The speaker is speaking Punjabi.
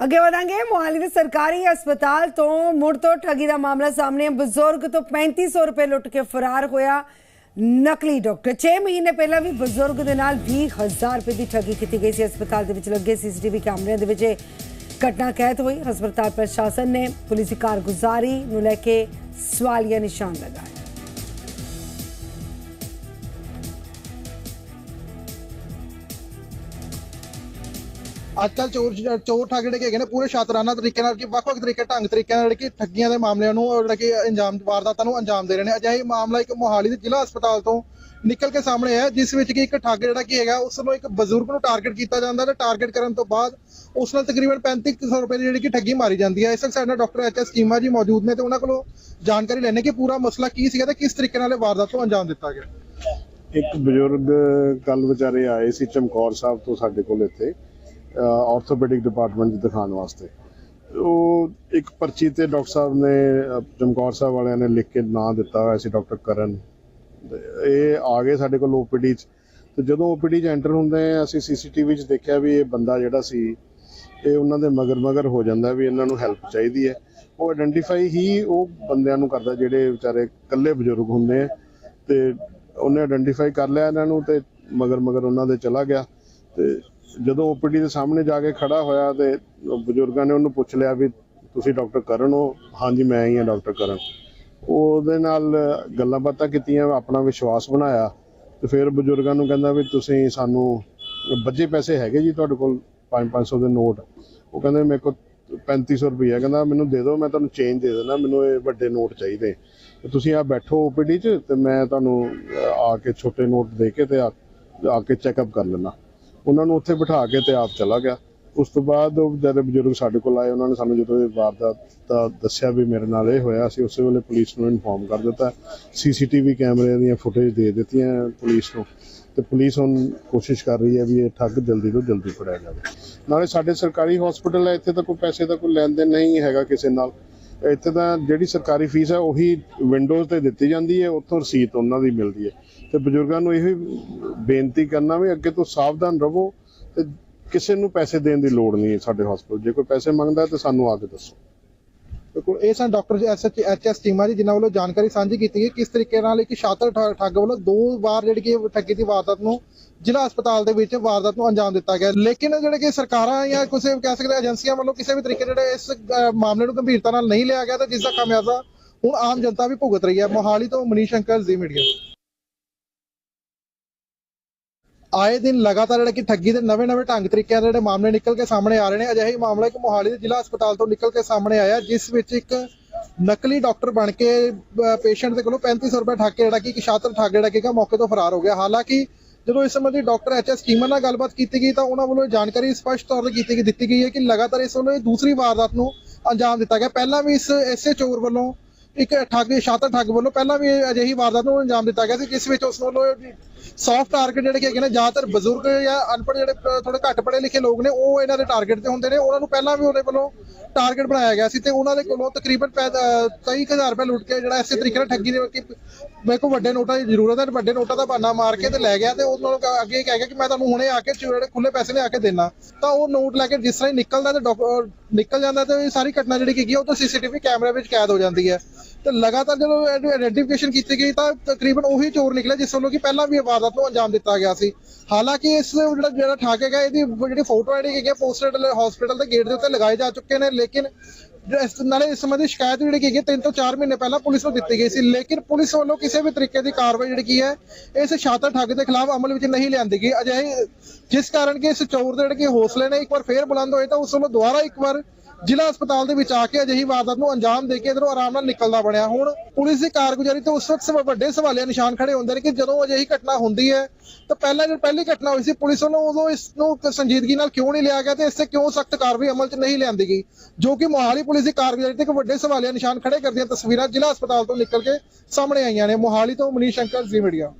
ਅੱਗੇ ਵਧਾਂਗੇ। ਮੋਹਾਲੀ ਦੇ ਸਰਕਾਰੀ ਹਸਪਤਾਲ ਤੋਂ ਮੁੜ ਤੋਂ ਠੱਗੀ ਦਾ ਮਾਮਲਾ ਸਾਹਮਣੇ। ਬਜ਼ੁਰਗ ਤੋਂ 3500 ਰੁਪਏ ਲੁੱਟ ਕੇ ਫਰਾਰ ਹੋਇਆ ਨਕਲੀ ਡਾਕਟਰ। 6 ਮਹੀਨੇ ਪਹਿਲਾਂ ਵੀ ਬਜ਼ੁਰਗ ਦੇ ਨਾਲ 20000 ਰੁਪਏ ਦੀ ਠੱਗੀ ਕੀਤੀ ਗਈ ਸੀ। ਹਸਪਤਾਲ ਦੇ ਵਿੱਚ ਲੱਗੇ ਸੀਸੀਟੀਵੀ ਕੈਮਰਿਆਂ ਦੇ ਵਿੱਚ ਘਟਨਾ ਕੈਦ ਹੋਈ। ਹਸਪਤਾਲ ਪ੍ਰਸ਼ਾਸਨ ਨੇ ਪੁਲਿਸ ਦੀ ਕਾਰਗੁਜ਼ਾਰੀ ਨੂੰ ਲੈ ਕੇ ਸਵਾਲੀਆ ਨਿਸ਼ਾਨ ਲਗਾਏ। ਅੱਜ ਕੱਲ ਚੋਰ ਚੋਰ ਠੱਗ ਜਿਹੜੇ ਕਿ ਹੈਗੇ ਨੇ ਪੂਰੇ ਸ਼ਾਤਰਾਨਾ ਤਰੀਕੇ ਨਾਲ ਕਿ ਵੱਖ-ਵੱਖ ਤਰੀਕੇ, ਢੰਗ ਤਰੀਕੇ ਨਾਲ ਕਿ ਠੱਗੀਆਂ ਦੇ ਮਾਮਲਿਆਂ ਨੂੰ ਜਿਹੜਾ ਕਿ ਅੰਜਾਮ, ਵਾਰਦਾਤਾਂ ਨੂੰ ਅੰਜਾਮ ਦੇ ਰਹੇ ਨੇ। ਅਜਿਹਾ ਹੀ ਮਾਮਲਾ ਇੱਕ ਮੋਹਾਲੀ ਦੇ ਜ਼ਿਲ੍ਹਾ ਹਸਪਤਾਲ ਤੋਂ ਨਿਕਲ ਕੇ ਸਾਹਮਣੇ ਆਇਆ, ਜਿਸ ਵਿੱਚ ਕਿ ਇੱਕ ਠੱਗ ਜਿਹੜਾ ਕੀ ਹੈਗਾ, ਉਸ ਨੂੰ ਇੱਕ ਬਜ਼ੁਰਗ ਨੂੰ ਟਾਰਗੇਟ ਕੀਤਾ ਜਾਂਦਾ ਤੇ ਟਾਰਗੇਟ ਕਰਨ ਤੋਂ ਬਾਅਦ ਉਸ ਨਾਲ ਤਕਰੀਬਨ 3500 ਰੁਪਏ ਦੀ ਜਿਹੜੀ ਕਿ ਠੱਗੀ ਮਾਰੀ ਜਾਂਦੀ ਹੈ। ਇਸ ਵਕਤ ਸਾਡੇ ਨਾਲ ਡਾਕਟਰ ਐਚ ਐਸ ਚੀਮਾ ਜੀ ਮੌਜੂਦ ਨੇ ਤੇ ਉਹਨਾਂ ਕੋਲੋਂ ਜਾਣਕਾਰੀ ਲੈਣੇ ਕਿ ਪੂਰਾ ਮਸਲਾ ਕੀ ਸੀਗਾ ਤੇ ਕਿਸ ਤਰੀਕੇ ਨਾਲ ਇਹ ਵਾਰਦਾਤ ਨੂੰ ਅੰਜਾਮ ਦਿੱਤਾ ਗਿਆ। ਇੱਕ ਬਜ਼ੁਰਗ ਕੱਲ ਵਿਚਾਰੇ ਆਏ ਸੀ ਚਮਕੌਰ ਸਾਹਿਬ ਤੋਂ ਸਾਡੇ ਕੋਲ ਇੱਥੇ। ਆਰਥੋਪੈਡਿਕ ਡਿਪਾਰਟਮੈਂਟ 'ਚ ਦਿਖਾਉਣ ਵਾਸਤੇ। ਉਹ ਇੱਕ ਪਰਚੀ ਤੇ ਡਾਕਟਰ ਸਾਹਿਬ ਨੇ ਚਮਕੌਰ ਸਾਹਿਬ ਵਾਲਿਆਂ ਨੇ ਲਿਖ ਕੇ ਨਾਂ ਦਿੱਤਾ ਹੋਇਆ ਸੀ ਡਾਕਟਰ ਕਰਨ। ਤੇ ਇਹ ਆ ਗਏ ਸਾਡੇ ਕੋਲ ਓਪੀਡੀ 'ਚ। ਤੇ ਜਦੋਂ ਓਪੀਡੀ 'ਚ ਐਂਟਰ ਹੁੰਦੇ ਆ, ਅਸੀਂ ਸੀਸੀਟੀਵੀ 'ਚ ਦੇਖਿਆ ਵੀ ਇਹ ਬੰਦਾ ਜਿਹੜਾ ਸੀ, ਇਹ ਉਹਨਾਂ ਦੇ ਮਗਰ ਮਗਰ ਹੋ ਜਾਂਦਾ ਵੀ ਇਹਨਾਂ ਨੂੰ ਹੈਲਪ ਚਾਹੀਦੀ ਹੈ। ਉਹ ਆਇਡੈਂਟੀਫਾਈ ਹੀ ਉਹ ਬੰਦਿਆਂ ਨੂੰ ਕਰਦਾ ਜਿਹੜੇ ਵਿਚਾਰੇ ਇਕੱਲੇ ਬਜ਼ੁਰਗ ਹੁੰਦੇ ਆ। ਤੇ ਉਹਨੇ ਆਇਡੈਂਟੀਫਾਈ ਕਰ ਲਿਆ ਇਹਨਾਂ ਨੂੰ ਤੇ ਮਗਰ ਮਗਰ ਉਹਨਾਂ ਦੇ ਚਲਾ ਗਿਆ। ਤੇ ਜਦੋਂ ਓਪੀਡੀ ਦੇ ਸਾਹਮਣੇ ਜਾ ਕੇ ਖੜਾ ਹੋਇਆ ਤੇ ਬਜ਼ੁਰਗਾਂ ਨੇ ਉਹਨੂੰ ਪੁੱਛ ਲਿਆ ਵੀ ਤੁਸੀਂ ਡਾਕਟਰ ਕਰਨ ਹੋ? ਹਾਂਜੀ, ਮੈਂ ਹੀ ਹਾਂ ਡਾਕਟਰ ਕਰਨ। ਉਹਦੇ ਨਾਲ ਗੱਲਾਂ ਬਾਤਾਂ ਕੀਤੀਆਂ, ਆਪਣਾ ਵਿਸ਼ਵਾਸ ਬਣਾਇਆ ਤੇ ਫਿਰ ਬਜ਼ੁਰਗਾਂ ਨੂੰ ਕਹਿੰਦਾ ਵੀ ਤੁਸੀਂ ਸਾਨੂੰ ਬੱਜੇ ਪੈਸੇ ਹੈਗੇ ਜੀ ਤੁਹਾਡੇ ਕੋਲ 5-500 ਦੇ ਨੋਟ? ਉਹ ਕਹਿੰਦੇ ਮੇਰੇ ਕੋਲ 3500 ਰੁਪਈਆ। ਕਹਿੰਦਾ ਮੈਨੂੰ ਦੇ ਦਿਓ, ਮੈਂ ਤੁਹਾਨੂੰ ਚੇਂਜ ਦੇ ਦੇਣਾ ਮੈਨੂੰ ਇਹ ਵੱਡੇ ਨੋਟ ਚਾਹੀਦੇ। ਤੁਸੀਂ ਆ ਬੈਠੋ ਓਪੀਡੀ 'ਚ ਤੇ ਮੈਂ ਤੁਹਾਨੂੰ ਆ ਕੇ ਛੋਟੇ ਨੋਟ ਦੇ ਕੇ ਤੇ ਆ ਆ ਕੇ ਚੈੱਕਅਪ ਕਰ ਲੈਣਾ ਉਹਨਾਂ ਨੂੰ ਉੱਥੇ ਬਿਠਾ ਕੇ ਤੇ ਆਪ ਚਲਾ ਗਿਆ। ਉਸ ਤੋਂ ਬਾਅਦ ਉਹ ਜਦ ਬਜ਼ੁਰਗ ਸਾਡੇ ਕੋਲ ਆਏ, ਉਹਨਾਂ ਨੇ ਸਾਨੂੰ ਜਦੋਂ ਇਹ ਵਾਰਦਾਤ ਦਾ ਦੱਸਿਆ ਵੀ ਮੇਰੇ ਨਾਲ ਇਹ ਹੋਇਆ, ਅਸੀਂ ਉਸੇ ਵੇਲੇ ਪੁਲਿਸ ਨੂੰ ਇਨਫੋਰਮ ਕਰ ਦਿੱਤਾ। ਸੀਸੀਟੀਵੀ ਕੈਮਰਿਆਂ ਦੀਆਂ ਫੁਟੇਜ ਦੇ ਦਿੱਤੀਆਂ ਪੁਲਿਸ ਨੂੰ। ਤੇ ਪੁਲਿਸ ਹੁਣ ਕੋਸ਼ਿਸ਼ ਕਰ ਰਹੀ ਹੈ ਵੀ ਇਹ ਠੱਗ ਜਲਦੀ ਤੋਂ ਜਲਦੀ ਫੜਿਆ ਜਾਵੇ। ਨਾਲੇ ਸਾਡੇ ਸਰਕਾਰੀ ਹਸਪੀਟਲ ਹੈ, ਇੱਥੇ ਤਾਂ ਕੋਈ ਪੈਸੇ ਦਾ ਕੋਈ ਲੈਣ ਦੇਣ ਨਹੀਂ ਹੈਗਾ ਕਿਸੇ ਨਾਲ। ਇੱਥੇ ਤਾਂ ਜਿਹੜੀ ਸਰਕਾਰੀ ਫੀਸ ਹੈ ਉਹੀ ਵਿੰਡੋਜ਼ ਤੇ ਦਿੱਤੀ ਜਾਂਦੀ ਹੈ, ਉੱਥੋਂ ਰਸੀਦ ਉਹਨਾਂ ਦੀ ਮਿਲਦੀ ਹੈ। ਤੇ ਬਜ਼ੁਰਗਾਂ ਨੂੰ ਇਹ ਬੇਨਤੀ ਕਰਨਾ ਵੀ ਅੱਗੇ ਤੋਂ ਸਾਵਧਾਨ ਰਹੋ ਤੇ ਕਿਸੇ ਨੂੰ ਪੈਸੇ ਦੇਣ ਦੀ ਲੋੜ ਨਹੀਂ ਹੈ ਸਾਡੇ ਹਸਪਤਾਲ ਜੇ ਕੋਈ ਪੈਸੇ ਮੰਗਦਾ ਤਾਂ ਸਾਨੂੰ ਆ ਕੇ ਦੱਸੋ। ਬਿਲਕੁਲ। ਇਹ ਸਨ doctor S H S ji, ਜਿਨ੍ਹਾਂ ਵੱਲੋਂ ਜਾਣਕਾਰੀ ਸਾਂਝੀ ਕੀਤੀ ਗਈ। ਕਿਸ ਤਰੀਕੇ ਨਾਲ ਇੱਕ ਸ਼ਾਤਰ ਠੱਗ ਵੱਲੋਂ ਦੋ ਵਾਰ ਜਿਹੜੀ ਕਿ ਠੱਗੀ ਦੀ ਵਾਰਦਾਤ ਨੂੰ ਜ਼ਿਲ੍ਹਾ ਹਸਪਤਾਲ ਦੇ ਵਿੱਚ ਵਾਰਦਾਤ ਨੂੰ ਅੰਜਾਮ ਦਿੱਤਾ ਗਿਆ। ਲੇਕਿਨ ਜਿਹੜੇ ਕਿ ਸਰਕਾਰਾਂ ਜਾਂ ਕਿਸੇ ਕਹਿ ਸਕਦੇ ਏਜੰਸੀਆਂ ਵੱਲੋਂ ਕਿਸੇ ਵੀ ਤਰੀਕੇ ਜਿਹੜੇ ਇਸ ਮਾਮਲੇ ਨੂੰ ਗੰਭੀਰਤਾ ਨਾਲ ਨਹੀਂ ਲਿਆ ਗਿਆ ਤਾਂ ਜਿਸ ਦਾ ਖਾਮਿਆਜ਼ਾ ਹੁਣ ਆਮ ਜਨਤਾ ਵੀ ਭੁਗਤ ਰਹੀ ਹੈ। ਮੋਹਾਲੀ ਤੋਂ ਮਨੀਸ਼ ਸ਼ੰਕਰ ਜੀ ਮੀਡੀਆ। ਆਏ ਦਿਨ ਲਗਾਤਾਰ ਜਿਹੜਾ ਕਿ ਠੱਗੀ ਦੇ ਨਵੇਂ-ਨਵੇਂ ਢੰਗ ਤਰੀਕਿਆਂ ਦੇ ਜਿਹੜੇ ਮਾਮਲੇ ਨਿਕਲ ਕੇ ਸਾਹਮਣੇ ਆ ਰਹੇ ਨੇ, ਅਜਿਹਾ ਹੀ ਮਾਮਲਾ ਇੱਕ ਮੋਹਾਲੀ ਦੇ ਜ਼ਿਲ੍ਹਾ ਹਸਪਤਾਲ ਤੋਂ ਨਿਕਲ ਕੇ ਸਾਹਮਣੇ ਆਇਆ, ਜਿਸ ਵਿੱਚ ਇੱਕ ਨਕਲੀ ਡਾਕਟਰ ਬਣ ਕੇ ਪੇਸ਼ੈਂਟ ਦੇ ਕੋਲੋਂ 3500 ਰੁਪਏ ਠੱਗ ਕੇ ਜਿਹੜਾ ਕਿ ਇੱਕ ਸ਼ਾਤਰ ਠੱਗ ਜਿਹੜਾ ਕਿ ਮੌਕੇ ਤੋਂ ਫਰਾਰ ਹੋ ਗਿਆ। ਹਾਲਾਂਕਿ ਜਦੋਂ ਇਸ ਸੰਬੰਧੀ ਡਾਕਟਰ ਐਚ ਐਸ ਕੀਮਨ ਨਾਲ ਗੱਲਬਾਤ ਕੀਤੀ ਗਈ ਤਾਂ ਉਹਨਾਂ ਵੱਲੋਂ ਜਾਣਕਾਰੀ ਸਪਸ਼ਟ ਤੌਰ ਤੇ ਕੀਤੀ ਗਈ ਦਿੱਤੀ ਗਈ ਹੈ ਕਿ ਲਗਾਤਾਰ ਇਸ ਵੱਲੋਂ ਇਹ ਦੂਸਰੀ ਵਾਰਦਾਤ ਨੂੰ ਅੰਜਾਮ ਦਿੱਤਾ ਗਿਆ। ਪਹਿਲਾਂ ਵੀ ਇਸ ਇਸੇ ਚੋਰ ਵੱਲੋਂ ਇੱਕ ਠੱਗ ਸ਼ਾਤਰ ਠੱਗ ਵੱਲੋਂ ਪਹਿਲਾਂ ਵੀ ਅਜਿਹੀ ਵਾਰਦਾਤ ਨੂੰ ਅੰਜਾਮ ਦਿੱਤਾ ਗਿਆ ਸੀ, ਜਿਸ ਵਿੱਚ ਉਸ ਵੱਲੋਂ ਸੌਫਟ ਟਾਰਗੇਟ ਜਿਹੜੇ ਕਿ ਹੈਗੇ ਨੇ, ਜ਼ਿਆਦਾਤਰ ਬਜ਼ੁਰਗ ਜਾਂ ਅਨਪੜ੍ਹ ਜਿਹੜੇ ਥੋੜੇ ਘੱਟ ਪੜ੍ਹੇ ਲਿਖੇ ਲੋਕ ਨੇ, ਉਹ ਇਹਨਾਂ ਦੇ ਟਾਰਗੇਟ ਤੇ ਹੁੰਦੇ ਨੇ। ਉਹਨਾਂ ਨੂੰ ਪਹਿਲਾਂ ਵੀ ਉਹਦੇ ਵੱਲੋਂ ਟਾਰਗੇਟ ਬਣਾਇਆ ਗਿਆ ਸੀ ਤੇ ਉਹਨਾਂ ਦੇ ਕੋਲੋਂ ਤਕਰੀਬਨ 23000 ਰੁਪਏ ਲੁੱਟ ਕੇ ਜਿਹੜਾ ਇਸੇ ਤਰੀਕੇ ਨਾਲ ਠੱਗੀ ਦੇ ਕਿ ਮੇਰੇ ਕੋਲ ਵੱਡੇ ਨੋਟਾਂ ਦੀ ਜ਼ਰੂਰਤ ਹੈ ਵੱਡੇ ਨੋਟਾਂ ਦਾ ਬਹਾਨਾ ਮਾਰ ਕੇ ਤੇ ਲੈ ਗਿਆ ਤੇ ਉਹਨਾਂ ਨੂੰ ਅੱਗੇ ਕਹਿ ਗਿਆ ਕਿ ਮੈਂ ਤੁਹਾਨੂੰ ਹੁਣੇ ਆ ਕੇ ਜਿਹੜੇ ਖੁੱਲੇ ਪੈਸੇ ਲਿਆ ਕੇ ਦੇਣਾ। ਤਾਂ ਉਹ ਨੋਟ ਲੈ ਕੇ ਜਿਸ ਤਰ੍ਹਾਂ ਹੀ ਨਿਕਲਦਾ ਤੇ ਨਿਕਲ ਜਾਂਦਾ ਤੇ ਇਹ ਸਾਰੀ ਘਟਨਾ ਜਿਹੜੀ ਕੀ ਹੈ ਉਹ ਤਾਂ ਸੀਸੀਟੀਵੀ ਕੈਮਰੇ ਵਿੱਚ ਕੈਦ ਹੋ ਜਾਂਦੀ ਹੈ। ਤੇ ਲਗਾਤਾਰ ਜਦੋਂ ਆਇਡੈਂਟੀਫਿਕੇਸ਼ਨ ਕੀਤੀ ਗਈ ਤਾਂ ਤਕਰੀਬਨ ਉਹੀ ਚੋਰ ਨਿਕਲੇ ਜਿਸ ਵੱਲੋਂ ਕਿ ਪਹਿਲਾਂ ਵੀ ਵਾਰਦਾਤ ਨੂੰ ਅੰਜਾਮ ਦਿੱਤਾ ਗਿਆ ਸੀ। ਹਾਲਾਂਕਿ ਇਸ ਜਿਹੜਾ ਜਿਹੜਾ ਠੱਗ ਹੈਗਾ ਇਹਦੀ ਜਿਹੜੀ ਫੋਟੋ ਜਿਹੜੀ ਹੈਗੀ ਪੋਸਟਡ ਹਸਪੀਟਲ ਦੇ ਗੇਟ ਦੇ ਉੱਤੇ ਲਗਾਏ ਜਾ ਚੁੱਕੇ ਨੇ, ਲੇਕਿਨ ਇਸ ਨਾਲੇ ਇਸ ਸੰਬੰਧੀ ਸ਼ਿਕਾਇਤ ਜਿਹੜੀ ਕੀ ਹੈ, ਤਿੰਨ ਤੋਂ 4 ਮਹੀਨੇ ਪਹਿਲਾਂ ਪੁਲਿਸ ਨੂੰ ਦਿੱਤੀ ਗਈ ਸੀ। ਲੇਕਿਨ ਪੁਲਿਸ ਵੱਲੋਂ ਕਿਸੇ ਵੀ ਤਰੀਕੇ ਦੀ ਕਾਰਵਾਈ ਜਿਹੜੀ ਕੀ ਹੈ, ਇਸ ਸ਼ਾਤਰ ਠੱਗ ਦੇ ਖਿਲਾਫ ਅਮਲ ਵਿੱਚ ਨਹੀਂ ਲਿਆਂਦੀ ਗਈ। ਅਜਿਹੇ ਜਿਸ ਕਾਰਨ ਕਿ ਇਸ ਚੋਰ ਦੇ ਜਿਹੜੇ ਕਿ ਹੌਸਲੇ ਨੇ, ਇੱਕ ਵਾਰ ਫੇਰ ਬੁਲੰਦ ਹੋਏ ਤਾਂ ਉਸ ਵੱਲੋਂ ਦੁਬਾਰਾ ਇੱਕ ਵਾਰ ਜ਼ਿਲ੍ਹਾ ਹਸਪਤਾਲ ਦੇ ਵਿੱਚ ਆ ਕੇ ਅਜਿਹੀ ਵਾਰਦਾਤ ਨੂੰ ਅੰਜਾਮ ਦੇ ਕੇ ਇਧਰੋਂ ਆਰਾਮ ਨਾਲ ਨਿਕਲਦਾ ਬਣਿਆ। ਹੁਣ ਪੁਲਿਸ ਦੀ ਕਾਰਗੁਜ਼ਾਰੀ ਤੇ ਉਸ ਵਕਤ ਵੱਡੇ ਸਵਾਲੀਆ ਨਿਸ਼ਾਨ ਖੜੇ ਹੁੰਦੇ ਨੇ ਕਿ ਜਦੋਂ ਅਜਿਹੀ ਘਟਨਾ ਹੁੰਦੀ ਹੈ, ਤਾਂ ਪਹਿਲਾਂ ਜਿਹੜੀ ਪਹਿਲੀ ਘਟਨਾ ਹੋਈ ਸੀ, ਪੁਲਿਸ ਵੱਲੋਂ ਉਦੋਂ ਇਸ ਨੂੰ ਸੰਜੀਦਗੀ ਨਾਲ ਕਿਉਂ ਨਹੀਂ ਲਿਆ ਗਿਆ ਤੇ ਇਸ ਤੇ ਕਿਉਂ ਸਖਤ ਕਾਰਵਾਈ ਅਮਲ 'ਚ ਨਹੀਂ ਲਿਆਂਦੀ ਗਈ, ਜੋ ਕਿ ਮੋਹਾਲੀ ਪੁਲਿਸ ਦੀ ਕਾਰਗੁਜ਼ਾਰੀ ਤੇ ਇੱਕ ਵੱਡੇ ਸਵਾਲੀਆ ਨਿਸ਼ਾਨ ਖੜੇ ਕਰਦੀਆਂ ਤਸਵੀਰਾਂ ਜ਼ਿਲ੍ਹਾ ਹਸਪਤਾਲ ਤੋਂ ਨਿਕਲ ਕੇ ਸਾਹਮਣੇ ਆਈਆਂ ਨੇ। ਮੋਹਾਲੀ ਤੋਂ ਮਨੀਸ਼ ਸ਼ੰਕਰ, ਜੀ ਮੀਡੀਆ।